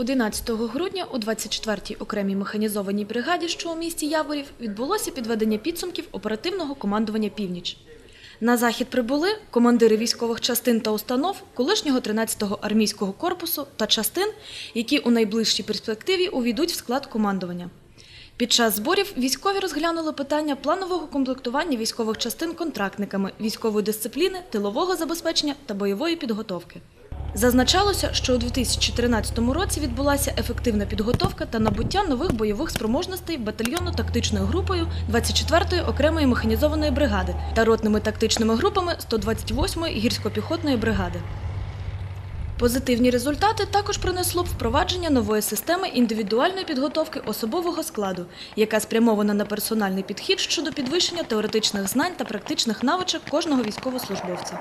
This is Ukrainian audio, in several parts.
11 грудня у 24-й окремій механізованій бригаді, що у місті Яворів, відбулося підведення підсумків оперативного командування «Північ». На захід прибули командири військових частин та установ колишнього 13-го армійського корпусу та частин, які у найближчій перспективі увійдуть в склад командування. Під час зборів військові розглянули питання планового комплектування військових частин контрактниками, військової дисципліни, тилового забезпечення та бойової підготовки. Зазначалося, що у 2013 році відбулася ефективна підготовка та набуття нових бойових спроможностей батальйонно-тактичною групою 24-ї окремої механізованої бригади та ротними тактичними групами 128-ї гірсько-піхотної бригади. Позитивні результати також принесло впровадження нової системи індивідуальної підготовки особового складу, яка спрямована на персональний підхід щодо підвищення теоретичних знань та практичних навичок кожного військовослужбовця.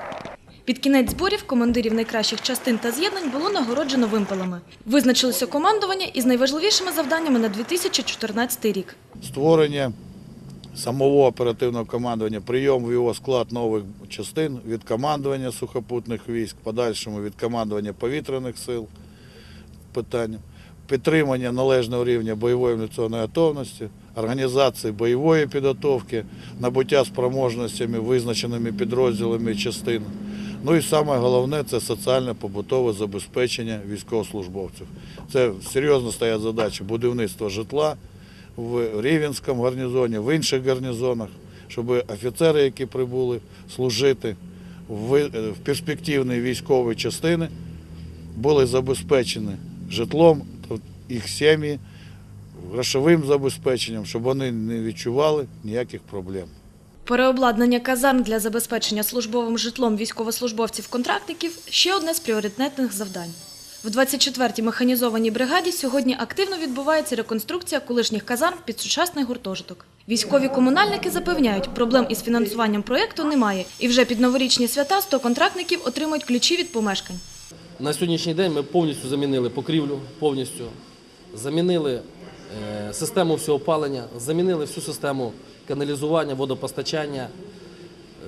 Під кінець зборів командирів найкращих частин та з'єднань було нагороджено вимпелами. Визначилося командування із найважливішими завданнями на 2014 рік. створення самого оперативного командування, прийом в його склад нових частин від командування сухопутних військ, подальшому від командування повітряних сил питання, підтримання належного рівня бойової авіаційної готовності, організації бойової підготовки, набуття спроможностями, визначеними підрозділами частин. Ну і саме головне це соціальне побутове забезпечення військовослужбовців. Це серйозно стоять задачі будівництва житла, в Рівенському гарнізоні, в інших гарнізонах, щоб офіцери, які прибули служити в в перспективні військові частини, були забезпечені житлом, їх сім'ї, грошовим забезпеченням, щоб вони не відчували ніяких проблем. Переобладнання казарм для забезпечення службовим житлом військовослужбовців-контрактників ще одне з пріоритетних завдань. В 24-й механізованій бригаді сьогодні активно відбувається реконструкція колишніх казарм під сучасний гуртожиток. Військові комунальники запевняють, проблем із фінансуванням проєкту немає, і вже під новорічні свята 100 контрактників отримують ключі від помешкань. На сьогоднішній день ми повністю замінили покрівлю, повністю замінили систему всього опалення, замінили всю систему каналізування, водопостачання,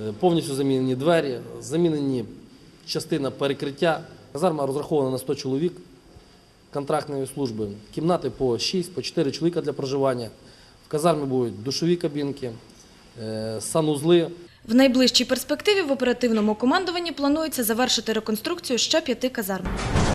е, повністю замінені двері, замінені частина перекриття. Казарма розрахована на 100 чоловік контрактної служби, кімнати по 6, по 4 чоловіка для проживання. В казармі будуть душові кабінки, е, санузли. В найближчій перспективі в оперативному командуванні планується завершити реконструкцію ще п'яти казарм.